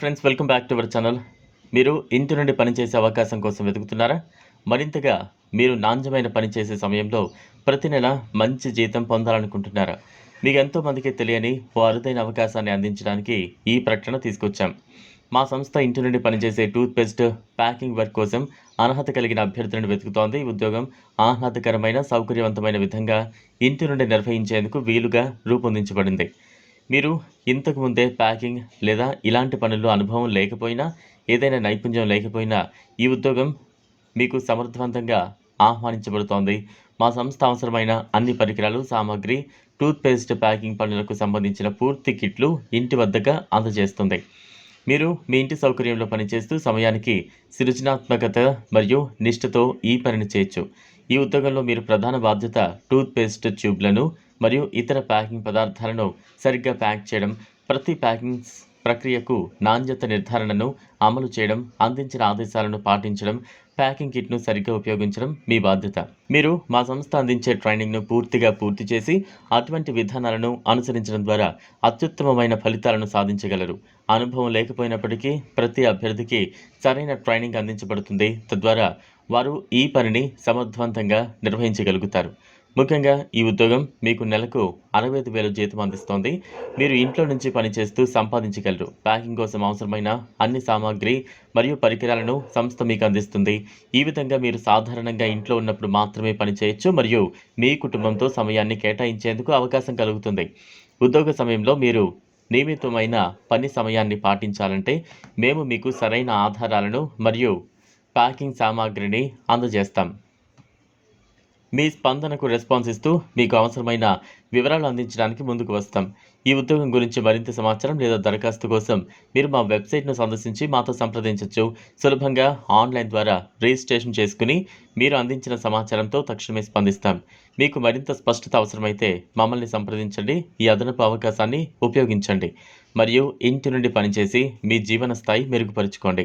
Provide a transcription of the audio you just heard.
Friends welcome back to our channel. మీరు ఇంటి నుండి పనిచేసే అవకాశం కోసం వెతుకుతున్నారా? మరింతగా మీరు నాణ్యమైన పని చేసే సమయంలో ప్రతి నెల మంచి జీతం పొందాలనుకుంటున్నారా? మీకు ఎంతోమందికి తెలియని ఓ అరుదైన అవకాశాన్ని అందించడానికి ఈ ప్రకటన తీసుకొచ్చాం. మా సంస్థ ఇంటి నుండి పనిచేసే టూత్పేస్ట్ ప్యాకింగ్ వర్క్ కోసం అర్హత కలిగిన అభ్యర్థులను వెతుకుతోంది. ఈ ఉద్యోగం ఆహ్లాదకరమైన సౌకర్యవంతమైన విధంగా ఇంటి నుండి నిర్వహించేందుకు వీలుగా రూపొందించబడింది. మీరు ఇంతకు ముందే ప్యాకింగ్ లేదా ఇలాంటి పనుల్లో అనుభవం లేకపోయినా ఏదైనా నైపుణ్యం లేకపోయినా ఈ ఉద్యోగం మీకు సమర్థవంతంగా ఆహ్వానించబడుతోంది. మా సంస్థ అవసరమైన అన్ని పరికరాలు సామాగ్రి టూత్పేస్ట్ ప్యాకింగ్ పనులకు సంబంధించిన పూర్తి కిట్లు ఇంటి వద్దగా అందజేస్తుంది. మీరు మీ ఇంటి సౌకర్యంలో పనిచేస్తూ సమయానికి సృజనాత్మకత మరియు నిష్ఠతో ఈ పనిని చేయొచ్చు. ఈ ఉద్యోగంలో మీరు ప్రధాన బాధ్యత టూత్పేస్ట్ ట్యూబ్లను మరియు ఇతర ప్యాకింగ్ పదార్థాలను సరిగ్గా ప్యాక్ చేయడం ప్రతి ప్యాకింగ్ ప్రక్రియకు నాణ్యత నిర్ధారణను అమలు చేయడం అందించిన ఆదేశాలను పాటించడం ప్యాకింగ్ కిట్ను సరిగ్గా ఉపయోగించడం మీ బాధ్యత. మీరు మా సంస్థ అందించే ట్రైనింగ్ను పూర్తిగా పూర్తి చేసి అటువంటి విధానాలను అనుసరించడం ద్వారా అత్యుత్తమమైన ఫలితాలను సాధించగలరు. అనుభవం లేకపోయినప్పటికీ ప్రతి అభ్యర్థికి సరైన ట్రైనింగ్ అందించబడుతుంది. తద్వారా వారు ఈ పనిని సమర్థవంతంగా నిర్వహించగలుగుతారు. ముఖ్యంగా ఈ ఉద్యోగం మీకు నెలకు అరవై ఐదు వేల జీతం అందిస్తోంది. మీరు ఇంట్లో నుంచి పనిచేస్తూ సంపాదించగలరు. ప్యాకింగ్ కోసం అవసరమైన అన్ని సామాగ్రి మరియు పరికరాలను సంస్థ మీకు అందిస్తుంది. ఈ విధంగా మీరు సాధారణంగా ఇంట్లో ఉన్నప్పుడు మాత్రమే పనిచేయచ్చు మరియు మీ కుటుంబంతో సమయాన్ని కేటాయించేందుకు అవకాశం కలుగుతుంది. ఉద్యోగ సమయంలో మీరు నియమితమైన పని సమయాన్ని పాటించాలంటే మేము మీకు సరైన ఆధారాలను మరియు ప్యాకింగ్ సామాగ్రిని అందజేస్తాం. మీ స్పందనకు రెస్పాన్స్ ఇస్తూ మీకు అవసరమైన వివరాలు అందించడానికి ముందుకు వస్తాం. ఈ ఉద్యోగం గురించి మరింత సమాచారం లేదా దరఖాస్తు కోసం మీరు మా వెబ్సైట్ను సందర్శించి మాతో సంప్రదించవచ్చు సులభంగా ఆన్లైన్ ద్వారా రిజిస్ట్రేషన్ చేసుకుని మీరు అందించిన సమాచారంతో తక్షణమే స్పందిస్తాం. మీకు మరింత స్పష్టత అవసరమైతే మమ్మల్ని సంప్రదించండి. ఈ అదనపు అవకాశాన్ని ఉపయోగించండి. మరియు ఇంటి నుండి పనిచేసి మీ జీవన స్థాయి మెరుగుపరుచుకోండి.